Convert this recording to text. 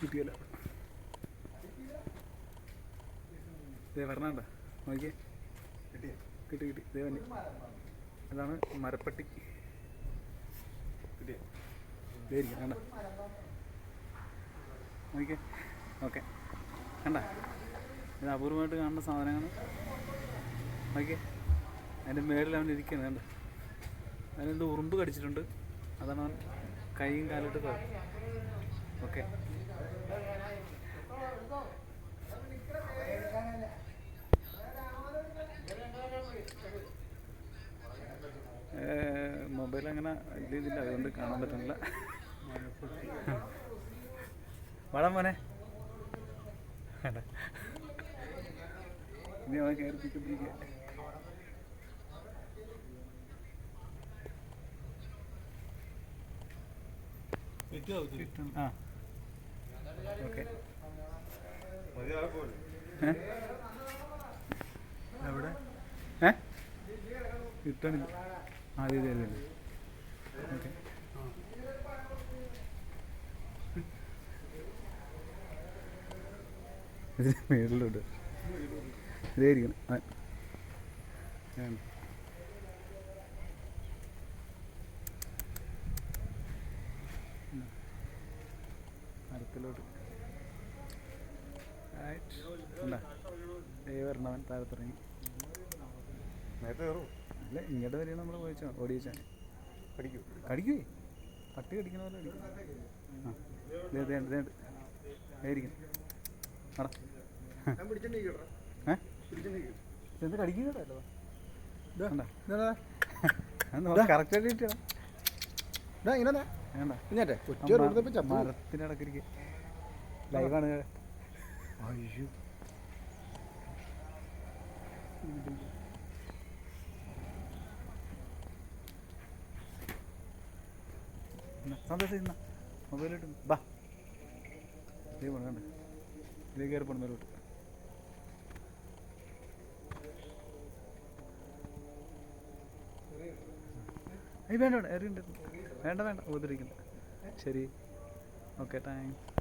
കിട്ടിയല്ല. ദേ പറഞ്ഞാണ്ട നോക്കിയേ. കിട്ടി കിട്ടി. ദേ വന്നി. അതാണ് മരപ്പട്ടി. കിട്ടിയ. ദേ ഇരിക്കാം കണ്ട? നോക്കിയേ. ഓക്കെ. കണ്ട? ഇത് അപൂർവമായിട്ട് കാണുന്ന സാധനമാണ് നോക്കിയേ അതിന്റെ മേളിൽ അവൻ ഇരിക്കുന്നുണ്ട് അതിനെന്ത് ഉറുമ്പ് കടിച്ചിട്ടുണ്ട്. അതാണ് അവൻ കൈയും കാലിട്ട് ഓക്കെ. മൊബൈൽ അങ്ങനെ വലിയ ഇതില്ല. അതുകൊണ്ട് കാണാൻ പറ്റുന്നില്ല. വളം മോനെ. വേണ്ട. ഇനി അവൻ കയറി പിടിക്കുക ആ. ഓക്കെ. എവിടെ? ഏ? കിട്ടണില്ല. ആ ഇത് ഇത് ഇത് ഓക്കെ. ഇതിന് മേളിലോട്ട്. ഇതേ ഇരിക്കണം ആ. വേണ്ട. ഉം. മരത്തിലോട്ട് Right. കണ്ടാ? ദേ വരണവൻ താഴത്തിറങ്ങി. നേരത്തെ കയറും. അല്ല ഇങ്ങോട്ട് വരെ നമ്മൾ പോയിച്ചോ ഓടിച്ചാൽ കടിക്കൂ കടിക്കുവേ പട്ടി കടിക്കുന്ന പോലെ കടിക്കും ആ. ദേ ദേ ദേ ആയിരിക്കും അടാ ഏ? എന്ത് കടിക്കുന്നതല്ലോ? ലൈവാണ് അയ്യോ. സന്തോഷം മൊബൈലിട്ട് ബാ ഇതേ പോണ കണ്ട്? ഇതേ കയറി പോണ മേലോട്ട്. വേണ്ട വേണ്ട എറിയുണ്ട് വേണ്ട വേണ്ട. ഉപദ്രവിക്കണ്ട. ശരി. Okay thanks